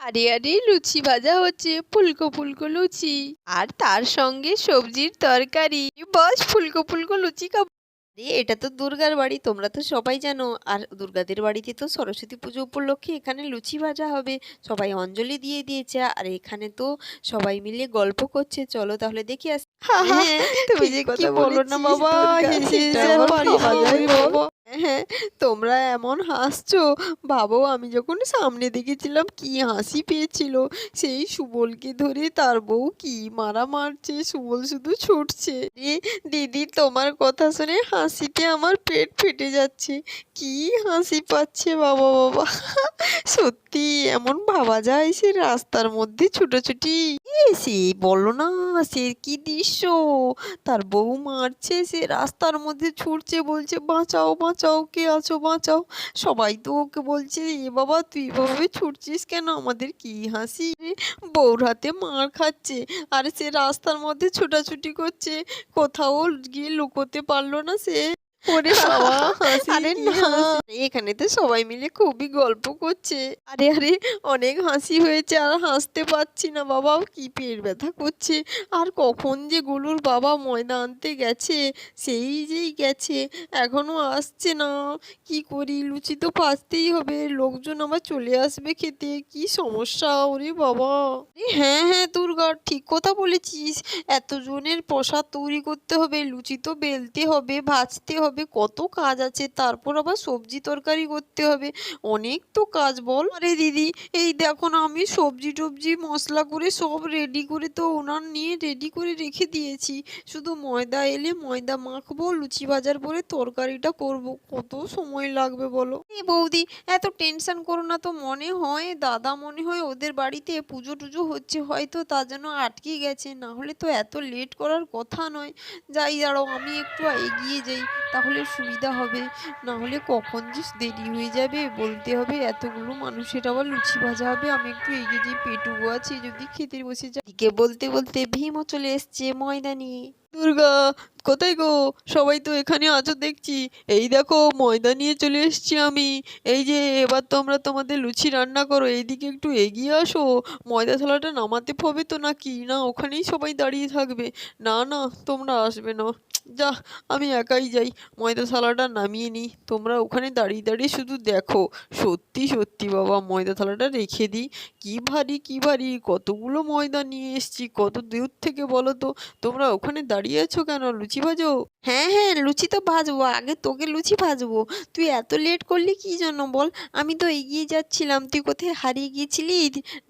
আরে আরে লুচি ভাজা হচ্ছে ফুলকো ফুলকো লুচি। আর তার সঙ্গে সবজির তরকারি। বস ফুলকো ফুলকো লুচি খাব। আরে এটা তো দুর্গার বাড়ি তোমরা তো সবাই জানো। আর দুর্গাদের বাড়িতে তো সরস্বতী পুজো উপলক্ষে এখানে লুচি ভাজা হবে। সবাই অঞ্জলি দিয়ে দিয়েছে। আর এখানে তো সবাই মিলে গল্প করছে। চলো তাহলে দেখি আস হ্যাঁ, তুমি যে কথা বলো না বাবা। হ্যাঁ তোমরা এমন হাসছো। ভাবো আমি যখন সামনে দেখেছিলাম কি হাসি পেয়েছিল, সেই সুবলকে ধরে তার বউ কি মারা মারছে, সুবল শুধু ছুটছে। দিদি, তোমার কথা শুনে হাসিতে আমার পেট ফেটে যাচ্ছে। কি হাসি পাচ্ছে বাবা বাবা। সত্যি, এমন ভাবা যায় সে রাস্তার মধ্যে ছুটোছুটি। সে বলো না, সে কি দৃশ্য? তার বউ মারছে, সে রাস্তার মধ্যে ছুটছে, বলছে, বাঁচাও বাঁচাও। কে আছো বাঁচাও। সবাই তো ওকে বলছে, এ বাবা, তুই এভাবে ছুটছিস কেন? আমাদের কি হাসি? বউর হাতে মার খাচ্ছে, আর সে রাস্তার মধ্যে ছোটাছুটি করছে। কোথাও গিয়ে লুকোতে পারল না সে। ওরে বাবা আরে না। এখানে তো সবাই মিলে খুবই গল্প করছে। আরে আরে অনেক হাসি হয়েছে আর হাসতে পারছি না বাবা কি পেট ব্যথা করছে। আর কখন যে গুলুর বাবা ময়দা আনতে গেছে সেই যেই গেছে এখনও আসছে না। কি করি লুচি তো ভাজতেই হবে। লোকজন আবার চলে আসবে খেতে কি সমস্যা ওরে বাবা। হ্যাঁ হ্যাঁ দুর্গা ঠিক কথা বলেছিস। এতজনের প্রসাদ তৈরি করতে হবে লুচি তো বেলতে হবে ভাজতে হবে। কত কাজ আছে, তারপর আবার সবজি তরকারি করতে হবে। অনেক তো কাজ, বল। আরে দিদি, এই দেখো না, আমি সবজি টবজি, মশলা করে সব রেডি করে তো ওনার নিয়ে রেডি করে রেখে দিয়েছি। শুধু ময়দা এলে ময়দা মাখবো, লুচি ভাজার পরে তরকারিটা করব। কত সময় লাগবে, বলো? এই বৌদি, এত টেনশন করো না তো, মনে হয়, দাদা মনে হয় ওদের বাড়িতে পুজো টুজো হচ্ছে, হয়তো তা যেন আটকে গেছে, না হলে তো এত লেট করার কথা নয়। যাই দাঁড়াও, আমি একটু এগিয়ে যাই। তাহলে সুবিধা হবে। না হলে কখন যে দেরি হয়ে যাবে বলতে হবে। এতগুলো মানুষের আবার লুচি ভাজা হবে। আমি একটু এগিয়ে যে পেটুকু আছে, যদি খেতে বসে যাই। দিকে বলতে বলতে ভীমও চলে এসছে ময়দা নিয়ে দুর্গা, কোথায় গো? সবাই তো এখানে আছো দেখছি। এই দেখো, ময়দা নিয়ে চলে এসেছি আমি। এই যে, এবার তোমরা তোমাদের লুচি রান্না করো, এইদিকে একটু এগিয়ে আসো। ময়দা থালাটা নামাতে হবে তো নাকি? না, ওখানেই সবাই দাঁড়িয়ে থাকবে। না না, তোমরা আসবে না। যা, আমি একাই যাই। ময়দা থালাটা নামিয়ে নিই। তোমরা ওখানে দাঁড়িয়ে দাঁড়িয়ে শুধু দেখো। সত্যি সত্যি বাবা, ময়দা থালাটা রেখে দিই। কি ভারী কি ভারী, কতগুলো ময়দা নিয়ে এসেছি, কত দূর থেকে বলো তো? তোমরা ওখানে দাঁড়িয়ে আছো কেন? লুচি ভাজো। হ্যাঁ হ্যাঁ লুচি তো ভাজবো। আগে তোকে লুচি ভাজবো। তুই এত লেট করলি কি জন্য বল? আমি তো এগিয়ে যাচ্ছিলাম। তুই কোথায় হারিয়ে গিয়েছিলি?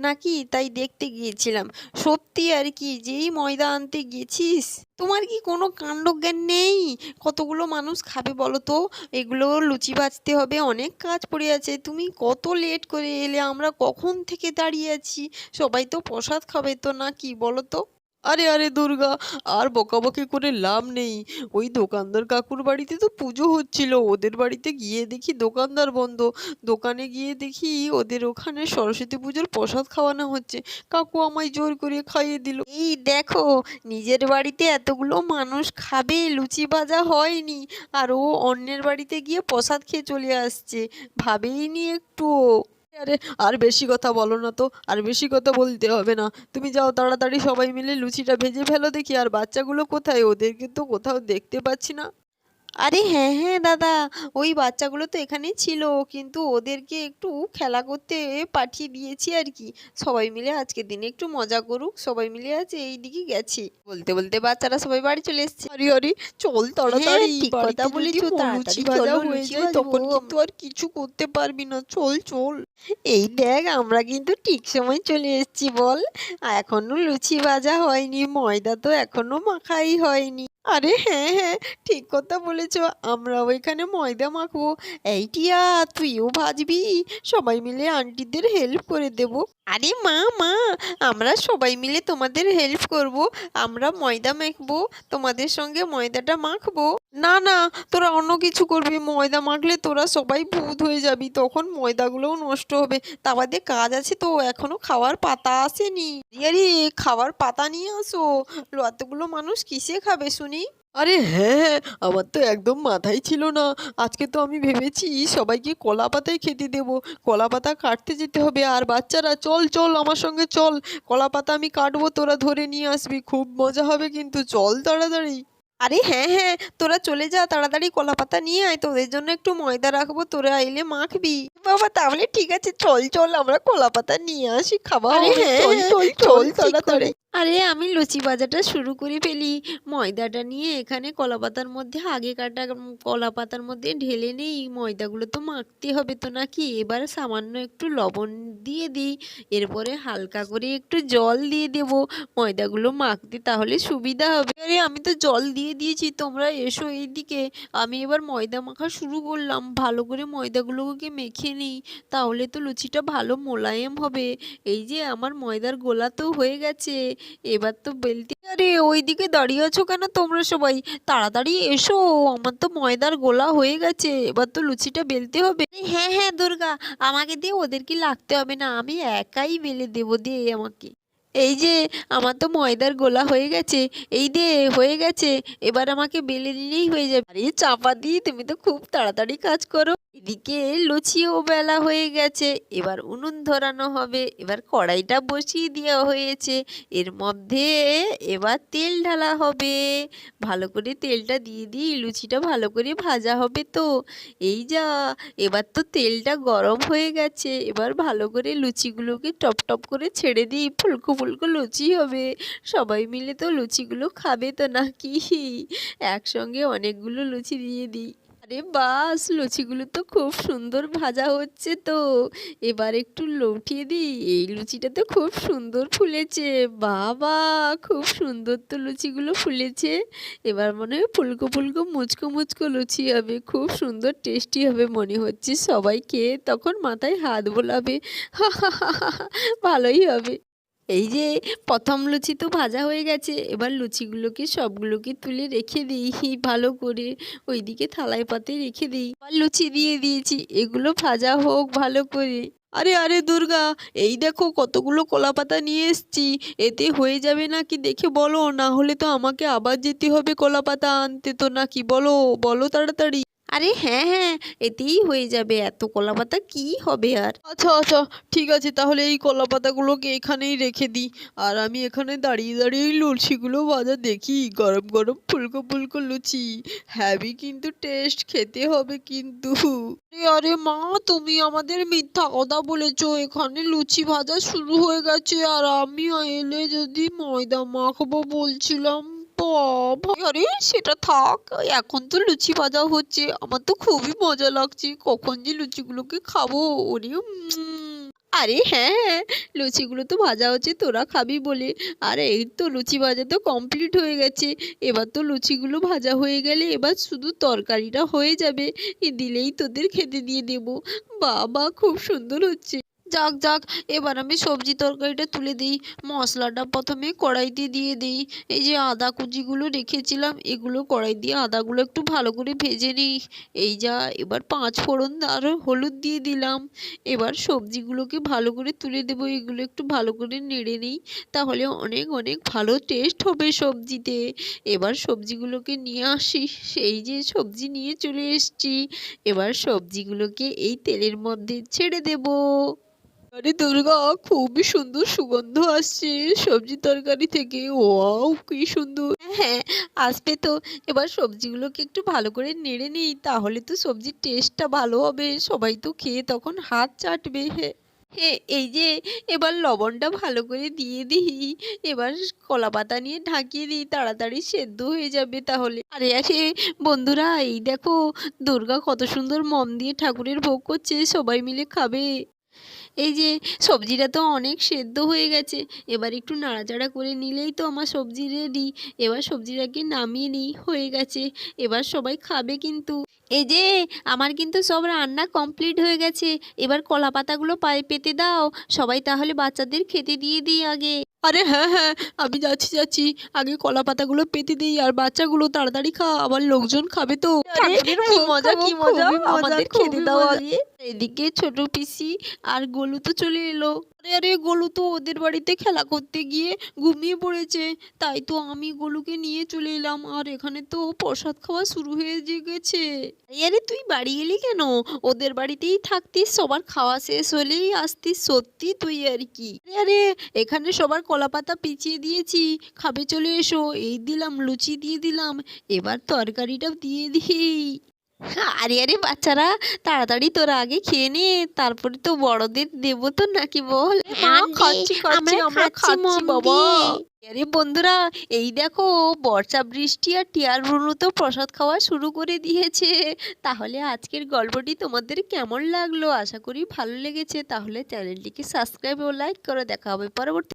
নাকি তাই দেখতে গিয়েছিলাম। সত্যি আর কি, যেই ময়দা আনতে গেছিস। তোমার কি কোনো কাণ্ডজ্ঞান নেই? কতগুলো মানুষ খাবে বলো তো? এগুলো লুচি ভাজতে হবে, অনেক কাজ পড়ে আছে। তুমি কত লেট করে এলে? আমরা কখন থেকে দাঁড়িয়ে আছি? সবাই তো প্রসাদ খাবে তো না কি বলো তো? আরে আরে দুর্গা, আর বকাবকি করে লাভ নেই। ওই দোকানদার কাকুর বাড়িতে তো পুজো হচ্ছিল। ওদের বাড়িতে গিয়ে দেখি দোকানদার বন্ধ। দোকানে গিয়ে দেখি ওদের ওখানে সরস্বতী পুজোর প্রসাদ খাওয়ানো হচ্ছে। কাকু আমায় জোর করে খাইয়ে দিল। এই দেখো, নিজের বাড়িতে এতগুলো মানুষ খাবে, লুচি ভাজা হয়নি। আর ও অন্যের বাড়িতে গিয়ে প্রসাদ খেয়ে চলে আসছে। ভাবেইনি একটুও আরে, আর বেশি কথা বলো না তো, আর বেশি কথা বলতে হবে না। তুমি যাও তাড়াতাড়ি সবাই মিলে লুচিটা ভেজে ফেলো দেখি, আর বাচ্চাগুলো কোথায়? ওদেরকে তো কোথাও দেখতে পাচ্ছি না। আরে হ্যাঁ হ্যাঁ দাদা। ওই বাচ্চাগুলো তো এখানেই ছিল কিন্তু ওদেরকে একটু খেলা করতে পাঠিয়ে দিয়েছি আর কি। সবাই মিলে আজকের দিনে একটু মজা করুক সবাই মিলে আজ এই দিকে গেছি। বলতে বলতে বাচ্চারা সবাই বাড়ি চলে এসেছে। আরে আরে চল তাড়াতাড়ি হ্যাঁ, ঠিক কথা বলেছ, লুচি তাড়াতাড়ি ভাজা চলো, হয়ে যায় তখন। কিন্তু আর কিছু করতে পারবি না চল চল। এই দেখ আমরা কিন্তু ঠিক সময় চলে এসেছি বল। এখনও লুচি ভাজা হয়নি ময়দা তো এখনও মাখাই হয়নি। আরে হ্যাঁ হ্যাঁ ঠিক কথা বলেছ। আমরা ওইখানে ময়দা মাখবো। এই টিয়া, তুইও ভাজবি। সবাই মিলে আন্টিদের হেল্প করে দেব। আরে মা মা, আমরা সবাই মিলে তোমাদের হেল্প করব। আমরা ময়দা মাখবো, তোমাদের সঙ্গে ময়দাটা মাখবো। না না, তোরা অন্য কিছু করবি। ময়দা মাখলে তোরা সবাই ভূত হয়ে যাবি। তখন ময়দাগুলোও নষ্ট হবে। তা বাদে কাজ আছে তো, এখনও খাওয়ার পাতা আসেনি। আরে খাওয়ার পাতা নিয়ে আসো। এতগুলো মানুষ কিসে খাবে শুনি? আরে হ্যাঁ হ্যাঁ আমার তো একদম মাথায় ছিল না। আজকে তো আমি ভেবেছি সবাইকে কলা পাতাই খেতে দেবো। কলা পাতা কাটতে যেতে হবে। আর বাচ্চারা, চল চল, আমার সঙ্গে চল। কলা পাতা আমি কাটবো, তোরা ধরে নিয়ে আসবি। খুব মজা হবে কিন্তু, চল তাড়াতাড়ি। আরে হ্যাঁ হ্যাঁ তোরা চলে যা তাড়াতাড়ি কলা পাতা নিয়ে আয় তোদের জন্য একটু ময়দা রাখব তোরা আইলে মাখবি। বাবা তাহলে ঠিক আছে চল চল আমরা কলা পাতা নিয়ে আসি খাবার হ্যাঁ, চল হ্যাঁ, চল চল চল তাড়াতাড়ি। আরে, আমি লুচি ভাজাটা শুরু করে ফেলি। ময়দাটা নিয়ে এখানে কলা পাতার মধ্যে আগে কাটা কলা পাতার মধ্যে ঢেলে নেই। ময়দাগুলো তো মাখতে হবে তো নাকি? এবার সামান্য একটু লবণ দিয়ে দিই। এরপরে হালকা করে একটু জল দিয়ে দেবো। ময়দাগুলো মাখতে তাহলে সুবিধা হবে। আরে, আমি তো জল দিয়ে দিয়েছি, তোমরা এসো এইদিকে। আমি এবার ময়দা মাখা শুরু করলাম। ভালো করে ময়দাগুলোকে মেখে নিই। তাহলে তো লুচিটা ভালো মোলায়েম হবে। এই যে, আমার ময়দার গোলা তো হয়ে গেছে। এবার তো বেলটি, আরে ওইদিকে দাঁড়িয়ে আছো কেন তোমরা সবাই? তাড়াতাড়ি এসো, আমার তো ময়দার গোলা হয়ে গেছে, এবার তো লুচিটা বেলতে হবে। হ্যাঁ হ্যাঁ দুর্গা, আমাকে দিয়ে ওদের কি লাগতে হবে না? আমি একাই বেলে দেবো দিয়ে আমাকে। এই যে, আমার তো ময়দার গোলা হয়ে গেছে। এই দে, হয়ে গেছে। এবার আমাকে বেলে নিলেই হয়ে যাবে। আরে, চাপা দি, তুমি তো খুব তাড়াতাড়ি কাজ করো। এদিকে লুচিও বেলা হয়ে গেছে। এবার উনুন ধরানো হবে। এবার কড়াইটা বসিয়ে দেওয়া হয়েছে। এর মধ্যে এবার তেল ঢালা হবে। ভালো করে তেলটা দিয়ে দিই। লুচিটা ভালো করে ভাজা হবে তো। এই যা, এবার তো তেলটা গরম হয়ে গেছে। এবার ভালো করে লুচিগুলোকে টপ টপ করে ছেড়ে দিই। ফুলকো ফুলকো লুচি হবে। সবাই মিলে তো লুচিগুলো খাবে তো নাকি? একসঙ্গে অনেকগুলো লুচি দিয়ে দিই। আরে বাস, লুচিগুলো তো খুব সুন্দর ভাজা হচ্ছে তো। এবার একটু লউঠিয়ে দিই। এই লুচিটা তো খুব সুন্দর ফুলেছে। বাবা, খুব সুন্দর তো লুচিগুলো ফুলেছে। এবার মনে হয় ফুলকো ফুলকো মুচকো মুচকো লুচি হবে। খুব সুন্দর টেস্টি হবে মনে হচ্ছে সবাই খেয়ে তখন মাথায় হাত বোলাবে। ভালোই হবে। এই যে প্রথম লুচি তো ভাজা হয়ে গেছে, এবার লুচিগুলোকে সবগুলোকে তুলে রেখে দিই, ভালো করে ওইদিকে থালায় পাতে রেখে দিই। আর লুচি দিয়ে দিয়েছি, এগুলো ভাজা হোক ভালো করে। আরে আরে দুর্গা, এই দেখো কতগুলো কলা পাতা নিয়ে এসছি, এতে হয়ে যাবে নাকি দেখে বলো, না হলে তো আমাকে আবার যেতে হবে কলা পাতা আনতে তো নাকি, বলো বলো তাড়াতাড়ি। আরে হ্যাঁ হ্যাঁ এতেই হয়ে যাবে। এত কলা পাতা কি হবে আর? আচ্ছা আচ্ছা ঠিক আছে, তাহলে এই কলা পাতাগুলোকে এখানেই রেখে দিই। আর আমি এখানে দাঁড়িয়ে দাঁড়িয়ে এই লুচিগুলো ভাজা দেখি। গরম গরম ফুলকো ফুলকো লুচি। হ্যাভি কিন্তু টেস্ট, খেতে হবে কিন্তু। আরে মা, তুমি আমাদের মিথ্যা কথা বলেছ। এখানে লুচি ভাজা শুরু হয়ে গেছে। আর আমি এলে যদি ময়দা মাখবো বলছিলাম। আরে সেটা থাক, এখন তো লুচি ভাজা হচ্ছে, আমার তো খুবই মজা লাগছে, কখন যে লুচিগুলোকে খাব, ওরে আরে হ্যাঁ হ্যাঁ লুচিগুলো তো ভাজা হচ্ছে, তোরা খাবি বলে। আর এই তো লুচি ভাজা তো কমপ্লিট হয়ে গেছে, এবার তো লুচিগুলো ভাজা হয়ে গেলে এবার শুধু তরকারিটা হয়ে যাবে দিলেই তোদের খেতে দিয়ে দেবো। বাবা, খুব সুন্দর হচ্ছে। যাক যাক, এবার আমি সবজি তরকারিটা তুলে দিই। মশলাটা প্রথমে কড়াইতে দিয়ে দিই। এই যে আদা কুচিগুলো রেখেছিলাম, এগুলো কড়াই দিয়ে আদাগুলো একটু ভালো করে ভেজে নিই। এই যা, এবার পাঁচ ফোড়ন আর হলুদ দিয়ে দিলাম। এবার সবজিগুলোকে ভালো করে তুলে দেবো, এগুলো একটু ভালো করে নেড়ে নিই। তাহলে অনেক অনেক ভালো টেস্ট হবে সবজিতে। এবার সবজিগুলোকে নিয়ে আসি। সেই যে সবজি নিয়ে চলে এসেছি। এবার সবজিগুলোকে এই তেলের মধ্যে ছেড়ে দেবো। আরে দুর্গা, খুবই সুন্দর সুগন্ধ আসছে সবজি তরকারি থেকে। ওয়াও, কি সুন্দর। হ্যাঁ আসবে তো। এবার সবজিগুলোকে একটু ভালো করে নেড়ে নিই, তাহলে তো সবজির টেস্টটা ভালো হবে। সবাই তো খেয়ে তখন হাত চাটবে। হ্যাঁ হ্যাঁ এই যে, এবার লবণটা ভালো করে দিয়ে দিই। এবার কলা পাতা নিয়ে ঢাকিয়ে দিই, তাড়াতাড়ি সেদ্ধ হয়ে যাবে তাহলে। আরে আরে, বন্ধুরা, এই দেখো, দুর্গা কত সুন্দর মম দিয়ে ঠাকুরের ভোগ করছে, সবাই মিলে খাবে। এই যে সবজিটা তো অনেক সেদ্ধ হয়ে গেছে এবার একটু নাড়াচাড়া করে নিলেই তো আমার সবজি রেডি এবার সবজিটাকে নামিয়ে নিই হয়ে গেছে এবার সবাই খাবে কিন্তু। এই যে আমার কিন্তু সব রান্না কমপ্লিট হয়ে গেছে এবার কলা পাতাগুলো পায়ে পেতে দাও সবাই তাহলে বাচ্চাদের খেতে দিয়ে দিই আগে। আরে হ্যাঁ হ্যাঁ আমি যাচ্ছি যাচ্ছি আগে কলা পাতাগুলো পেতে দিই আর বাচ্চাগুলো তাড়াতাড়ি খা আবার লোকজন খাবে তো। কি মজা কি মজা আমাদের খেতে দাও আগে। এদিকে ছোট পিসি আর গোলু তো চলে এলো। আরে আরে, গোলু তো ওদের বাড়িতে খেলা করতে গিয়ে ঘুমিয়ে পড়েছে। তাই তো আমি গোলুকে নিয়ে চলে এলাম। আর এখানে তো প্রসাদ খাওয়া শুরু হয়ে গেছে। আরে তুই বাড়ি এলি কেন? ওদের বাড়িতেই থাকতিস, সবার খাওয়া শেষ হলেই আসতিস। সত্যি তুই আর কি? আরে আরে, এখানে সবার কলা পাতা পিছিয়ে দিয়েছি। খাবে চলে এসো। এই দিলাম, লুচি দিয়ে দিলাম। এবার তরকারিটাও দিয়ে দিই। আরে আরে বাচ্চারা তাড়াতাড়ি তোরা আগে খেয়ে নে তারপরে তো বড়দের দেবো তো নাকি বল? হ্যাঁ, খাচ্ছি, খাচ্ছি, আমরা খাচ্ছি, বাবা। আরে বন্ধুরা এই দেখো বর্ষা বৃষ্টি আর টিয়ার ব্রুনু তো প্রসাদ খাওয়া শুরু করে দিয়েছে। তাহলে আজকের গল্পটি তোমাদের কেমন লাগল? আশা করি ভালো লেগেছে। তাহলে চ্যানেলটিকে সাবস্ক্রাইব ও লাইক করে দেখা হবে পরবর্তী